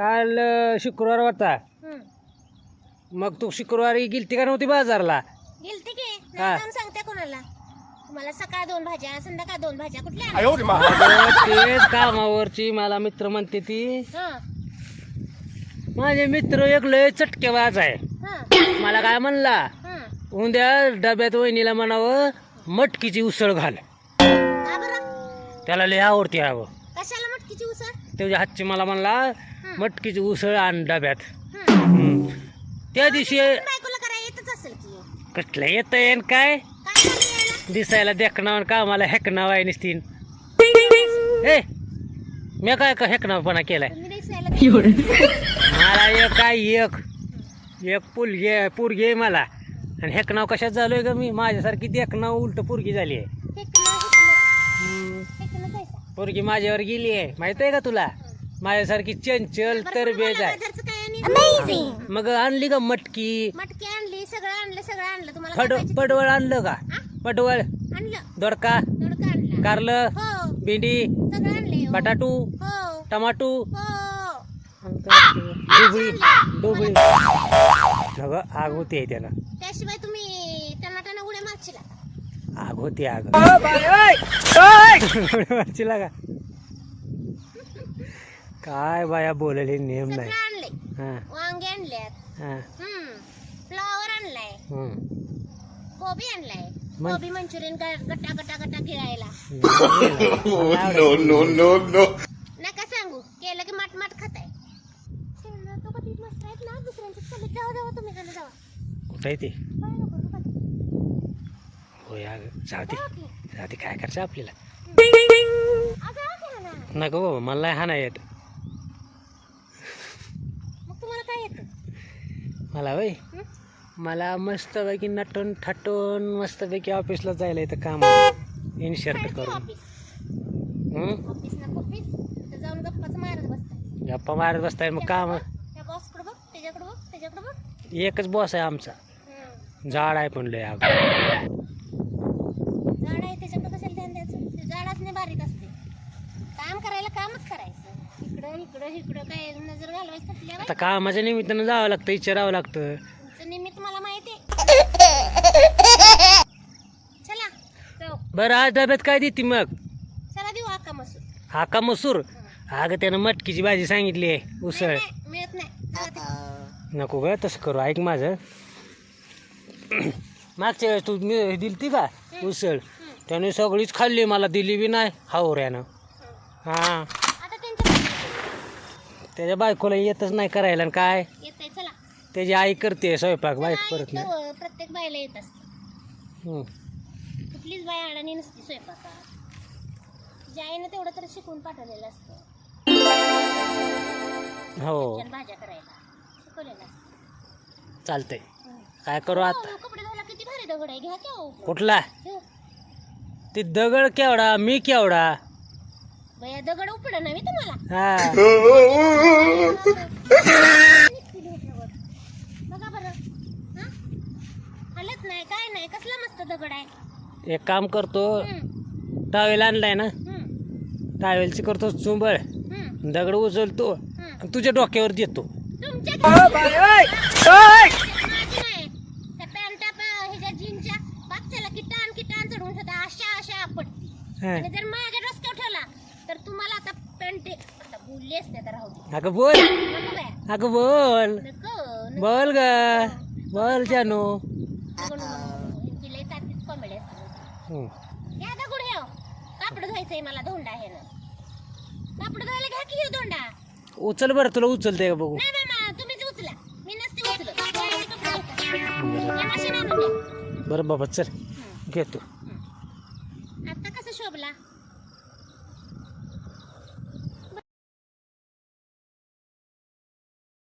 काल अं, शुक्रवार होता. हम्म. मग तू शुक्रवारी गेलती का नव्हती बाजारला? गेलते की? हा. नाही जाऊन सांगते कोणाला. तुम्हाला सकाळ दोन भाज्या संध्याकाळ दोन भाज्या. कुठल्या आणल्या? तेच कामावरची मला मित्र म्हणते ती. हं, माझे मित्र एक लय चटकेबाज आहे. हं, मला काय म्हणला? हं. उद्या डब्यात वहिनीला म्हणावं मटकीची उसळ घाल. का बरं? त्याला लय आवडते हवं कशाला मटकीची उसळ? त्याच्या हातची मला म्हणला मटकीची उसळ आण डब्यात. त्या दिवशी की. कसलं येतं येन काय? दिसायला देखणावर कामाला हेकणाव आहे निसतीन ए मी काय का हेकणावपणा केलाय? मला एक काय एक. एक पुलगी आहे पोरगी आहे मला. आणि हेकणाव कशात झालोय का मी? माझ्यासारखी देखणाव उलट पोरगी झाली आहे. पोरगी माझ्यावर गेली आहे. माहीत आहे का तुला? माझ्यासारखी चंचल तरबेज तुम्हाला आहे मग आणली का मटकी? मटकी आणली सगळं आणलं सगळं आणलं. तुम्हाला फड काय पाहिजे? पडवळ आणलं का? हा? पडवळ? आणलं. दोडका? दोडका आणला. कारलं? हो. भेंडी? सगळं आणले हो. बटाटू? हो. टमाटू? हो. डोबळी डोबळी. आग होती आहे त्यानं. त्याशिवाय तुम्ही त्यांना त्यांना उड्या मारशीला. आग होती आग. चिला का काय बाया बोलले नेम नाही. आणले हा. वांगे आणल्यात. हा. हम्म. फ्लॉवर आणलाय. हम्म. कोबी आणलाय. मग? कोबी मंचुरियन गट्टा गट्टा गट्टा गिळायला मला आवडत. नका सांगू. केलं की माट माट खाताय. तो कधी मस्त आहेत ना? दुसऱ्यांच्या चलीत जाऊ जाऊ तुम्ही खाली जावा. कुठं आहे ते? काय नको तू खाली. होय अग जाऊ दे. जावा की. जाऊ दे काय करायचं आपल्याला? जावा हा ना. नको बाबा मला हा नाही येत मग तुम्हाला काय येतं मला वय? मला मस्तपैकी नटून थाटून मस्तपैकी ऑफिसला जायला इथं काम. इन शर्ट करून. गप्पा मारत बसताय मग काम. एकच बॉस आहे आमचा. हं. झाड आहे पण लय अगं झाड आहे त्याच्याकडे कशाला ध्यान द्यायचं ते झाडाच नाही बारीक असते काम करायला कामच करायचं इकडं इकडं इकडं काय नजर घालवायचं कुठल्या आता कामाच्या निमित्तानं जावं लागतं विचारावं लागतं? निमित्त मला माहिती चला जाऊ. बरं आज डब्यात काय देते मग? चला देऊ आका मसूर. हाका मसूर? अगं त्यानं मटकीची भाजी सांगितली आहे उसळ. नाही, मिळत नाही. चला ते. नको ग तसं करू ऐक माझं. मागच्या वेळेस तू मी दिलती का उसळ? त्याने सगळीच खाल्ली मला दिली बी नाही हावऱ्यानं. हां. त्याच्या बायकोला येतच नाही करायला आणि काय? चला. त्याची आई करते स्वयंपाक बायक परत नाही. प्रत्येक बाईला येत असते. हं. कुठलीच बाई अडाणी नसते स्वयंपाकात. तिच्या आईनं तेवढं तर शिकवून पाठवलेलं असतं. हो. छान भाज्या करायला. शिकवलेलं असतं. चालतंय. काय करू आता? हो, कपडे धुवायला किती भारी दगड आहे. घ्या की हो. कुठला? घेऊ. ती दगड केवढा मी केवढा? बया दगड उपड ना मी तुम्हाला. हा. बघा बरं. हा? हलत नाही काय नाही कसला मस्त दगड आहे. एक काम करतो हम्म, टावेल आणलाय ना? हम्म, टावेलची करतो चुंबळ. हम्म, दगड उचलतो हम्म. आणि तुझ्या डोक्यावर देतो. तुमच्या माझी नाही आता पॅन्ट आता बोलली असते तर राहू दे. अगं बोल? नको बाया. अगं बोल? नको नको. बोल ग. बोल जानू. नको, लई असते. हं. घ्या कापड धुवायचंय मला धोंडा आहे ना कापड धुवायला घ्या की ह्यो धोंडा. उचल बरं तुला उचलते का बघू? नाही मामा तुम्हीच उचला. मी नसते उचलत. धुवायचे कपडे धुतात. या मशीन आणून द्या बरं बाबा चल. घेतो. आता कसं शोभला?